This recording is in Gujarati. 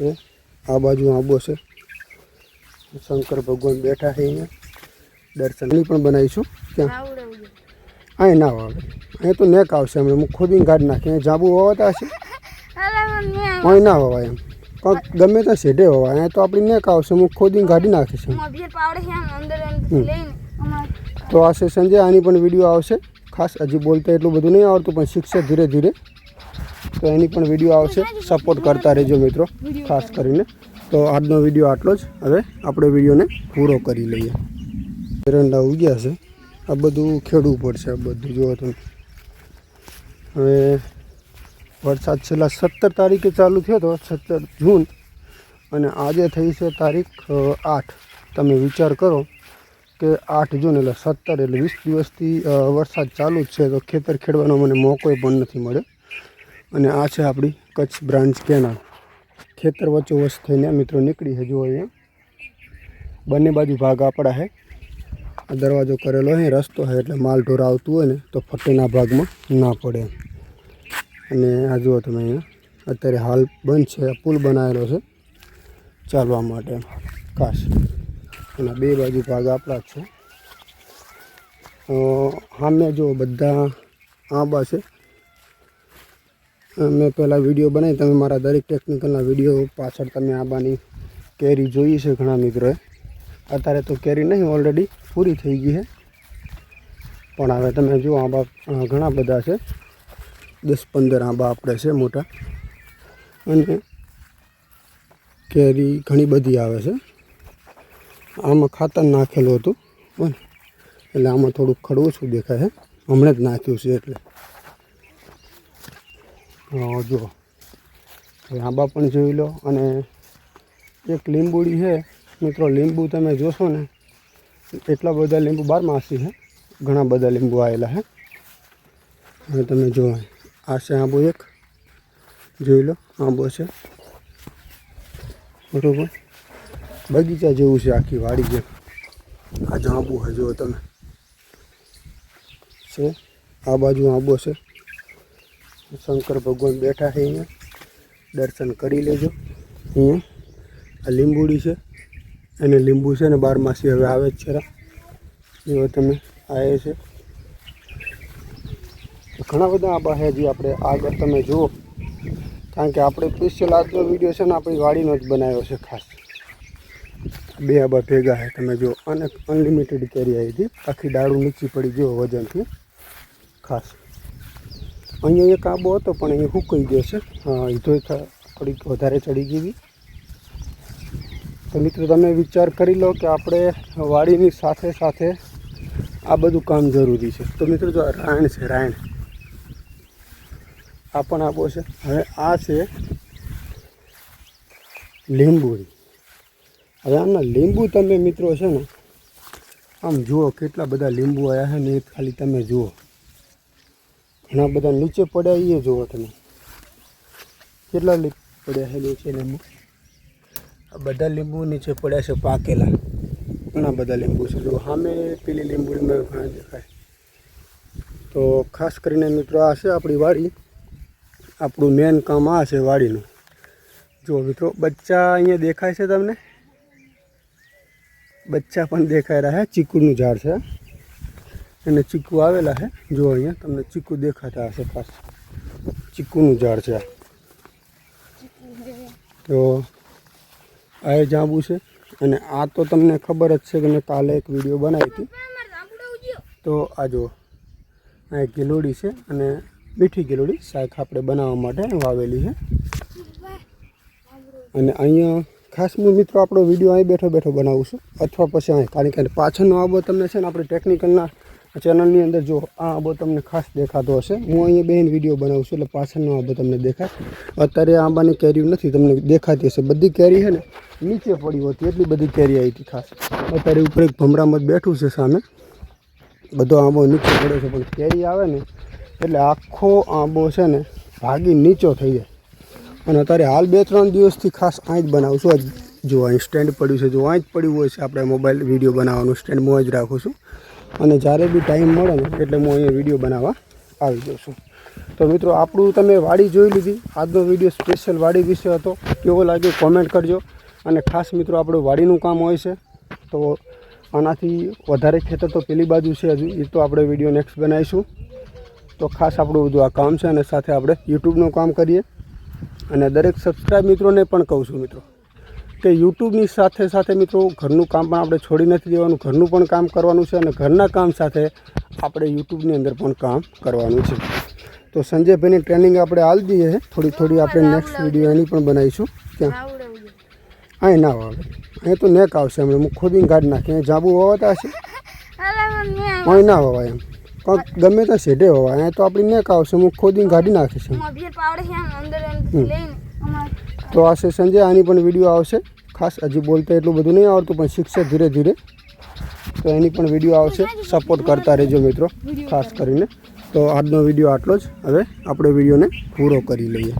છે. આ બાજુ આંબો છે. શંકર ભગવાન બેઠા છે અહીંયા. દર્શનની પણ બનાવીશું. આવડે અહીં ના વાવે. અહીં તો નેક આવશે હમણાં. હું ખોદીને કાઢી નાખીએ જાંબુ વાવતા હશે. અહીં ના વાવાય એમ. કંઈક ગમે ત્યાં શેઢે હોવાય અહીંયા તો આપણી નેક આવશે. હું ખોદીને કાઢી નાખીશ છે તો આ છે. સંજય આની પણ વીડિયો આવશે. ખાસ હજી બોલતા એટલું બધું નહીં આવડતું, પણ શીખશે ધીરે ધીરે. તો એની પણ વીડિયો આવશે. સપોર્ટ કરતા રહેજો મિત્રો, ખાસ કરીને. તો આજનો વીડિયો આટલો જ. હવે આપણે વિડીયોને પૂરો કરી લઈએ. એરંડા ઉગ્યા છે. આ બધું ખેડવું પડશે, આ બધું જોવો તમે. હવે વરસાદ છેલ્લા સત્તર તારીખે ચાલુ થયો હતો, સત્તર જૂન. અને આજે થઈ છે તારીખ આઠ. તમે વિચાર કરો કે આઠ જૂન એટલે સત્તર એટલે વીસ દિવસથી વરસાદ ચાલુ જ છે. તો ખેતર ખેડવાનો મને મોકોય પણ નથી મળ્યો. અને આ છે આપણી કચ્છ બ્રાન્ચ કેનાલ. ખેતર વચ્ચો વચ થઈને મિત્રો નીકળી જુઓ અહીંયા. બંને બાજુ ભાગ આપણા છે આ દરવાજો કરેલો છે રસ્તો હોય એટલે માલ ઢોર આવતું હોય ને તો ફટેના ભાગમાં ના પડે. અને આ જુઓ તમે અહીંયા. અત્યારે હાલ બંધ છે પુલ બનાવેલો છે. ચાલવા માટે કાશ. અને બે બાજુ ભાગ આપણા છે. સામે જો બધા આંબા છે. મેં પહેલાં વીડિયો બનાવી, તમે મારા દરેક ટેકનિકલના વીડિયો પાછળ તમે આંબાની કેરી જોઈ છે ઘણા મિત્રોએ. અત્યારે તો કેરી નહીં ઓલરેડી પૂરી થઈ ગઈ છે. પણ હવે તમે જુઓ, આંબા ઘણા બધા છે. દસ પંદર આંબા આપણે છે મોટા. અને કેરી ઘણી બધી આવે છે. આમાં ખાતર નાખેલું હતું. એટલે આમાં થોડુંક ખડવું શું દેખાય છે. હમણાં જ નાખ્યું છે એટલે. જુઓ આંબા પણ જોઈ લો અને એક લીંબુડી છે. મિત્રો, લીંબુ તમે જોશો ને, એટલા બધા લીંબુ બારમાસી છે. ઘણા બધા લીંબુ આવેલા છે. હવે તમે જુઓ આ છે આંબો એક. જોઈ લો, આંબો છે. બરોબર. બગીચા જેવું છે આખી વાડી જેમ. આ જાંબુ છે જુઓ તમે. છે? આ બાજુ આંબો છે. શંકર ભગવાન બેઠા છે અહીંયા. દર્શન કરી લેજો. અહીંયા. આ લીંબુડી છે. અને લીંબુ છે ને બારમાસી હવે આવે જ છે. જુઓ તમે આવે છે. ઘણા બધા આંબા છે આપણે આગળ તમે જુઓ. કારણ કે આપણે સ્પેશિયલ આજનો વીડિયો છે ને આપણી વાડીનો જ બનાવ્યો છે ખાસ. બે આંબા ભેગા છે. તમે જુઓ. અને અનલિમિટેડ કેરી આવી હતી. આખી ડાળું નીચી પડી ગયો વજનથી. ખાસ. અહીંયા એક આબો હતો, પણ અહીંયા સુકાઈ ગયો છે. હા, એ તો થોડીક વધારે ચડી ગઈ તો મિત્રો, તમે વિચાર કરી લો કે આપણે વાડીની સાથે સાથે આ બધું કામ જરૂરી છે. તો મિત્રો, જો રાયણ છે રાયણ આ પણ આબો છે. હવે આ છે લીંબુડી. હવે આના લીંબુ તમે મિત્રો છે ને, આમ જુઓ કેટલા બધા લીંબુ આવ્યા છે ને એ ખાલી તમે જુઓ. ઘણા બધા નીચે પડ્યા એ જુઓ તમે. કેટલા લીંબ પડ્યા છે નીચે લીંબુ? આ બધા લીંબુ નીચે પડ્યા છે પાકેલા. ઘણા બધા લીંબુ છે. જો સામે પેલી લીંબુ ઘણા દેખાય. તો ખાસ કરીને મિત્રો આ છે આપણી વાડી. આપણું મેન કામ આ છે વાડીનું. જો મિત્રો, બચ્ચા અહીંયા દેખાય છે તમને? બચ્ચા પણ દેખાઈ રહ્યા છે. ચીકુનું ઝાડ છે. અને ચીકુ આવેલા છે જો અહીંયા તમને ચીકુ દેખાતા હશે ખાસ ચીકુનું ઝાડ છે. તો આ એ જાંબુ છે. અને આ તો તમને ખબર જ છે કે મેં કાલે એક વીડિયો બનાવી હતી. તો આ જો આ એક ગિલોડી છે અને મીઠી ગિલોડી શાક આપણે બનાવવા માટે વાવેલી છે અને અહીંયા ખાસ હું મિત્રો આપણો વીડિયો અહીં બેઠો બેઠો બનાવું છું. અથવા પછી અહીં, કારણ કે પાછળનો આબો તમને છે ને આપણે ટેકનિકલના ચેનલની અંદર જો આ આંબો તમને ખાસ દેખાતો હશે. હું અહીંયા બેન વીડિયો બનાવું છું એટલે પાછળનો આંબો તમને દેખાય. અત્યારે આંબાની કેરીઓ નથી, તમને દેખાતી હશે. બધી કેરી છે ને, નીચે પડી હોતી, એટલી બધી કેરી આવી હતી ખાસ. અત્યારે ઉપર એક ભમરામત બેઠું છે સામે. બધો આંબો નીચે પડે છે, પણ કેરી આવે ને, એટલે આખો આંબો છે ને, ભાગી નીચો થઈ જાય. અને અત્યારે હાલ બે ત્રણ દિવસથી ખાસ અહીં જ બનાવું છું. આ જો અહીં સ્ટેન્ડ પડ્યું છે, જો અહીં જ પડ્યું હોય છે, આપણે મોબાઈલ વીડિયો બનાવવાનું. સ્ટેન્ડ હું જ રાખું છું. અને જ્યારે બી ટાઈમ મળે ને, એટલે હું અહીંયા વીડિયો બનાવવા આવી જાઉં છું. તો મિત્રો, આપણું તમે વાડી જોઈ લીધી. આજનો વીડિયો સ્પેશિયલ વાડી વિશે હતો. કેવો લાગ્યો કોમેન્ટ કરજો. અને ખાસ મિત્રો, આપણું વાડીનું કામ હોય છે, તો આનાથી વધારે ખેતર તો પેલી બાજુ છે હજુ એ તો આપણે વીડિયો નેક્સ્ટ બનાવીશું. તો ખાસ આપણું બધું આ કામ છે, અને સાથે આપણે યુટ્યુબનું કામ કરીએ. અને દરેક સબસ્ક્રાઈબ મિત્રોને પણ કહું છું મિત્રો. કે યુટ્યુબની સાથે સાથે મિત્રો ઘરનું કામ પણ આપણે છોડી નથી દેવાનું ઘરનું પણ કામ કરવાનું છે અને ઘરના કામ સાથે આપણે યુટ્યુબની અંદર પણ કામ કરવાનું છે. તો સંજયભાઈની ટ્રેનિંગ આપણે હાલ દઈએ છે થોડી થોડી આપણે નેક્સ્ટ વીડિયો એની પણ બનાવીશું. ત્યાં અહીં ના આવે. અહીં તો નેક આવશે હમણાં. હું ખોદીને ગાઢ નાખીએ અહીં જાંબુ વાવતા હશે. અહીં ના વવાય એમ. કંઈક ગમે ત્યાં શેઢે વવાય અહીં તો આપણી નેક આવશે. હું ખોદીને કાઢી નાખીશ છે તો આ છે સંજય, આની પણ વીડિયો આવશે. ખાસ હજી બોલતા એટલું બધું નહીં આવડતું, પણ શીખશે ધીરે ધીરે. તો એની પણ વીડિયો આવશે. સપોર્ટ કરતા રહેજો મિત્રો, ખાસ કરીને. તો આજનો વીડિયો આટલો જ. હવે આપણે વિડીયોને પૂરો કરી લઈએ.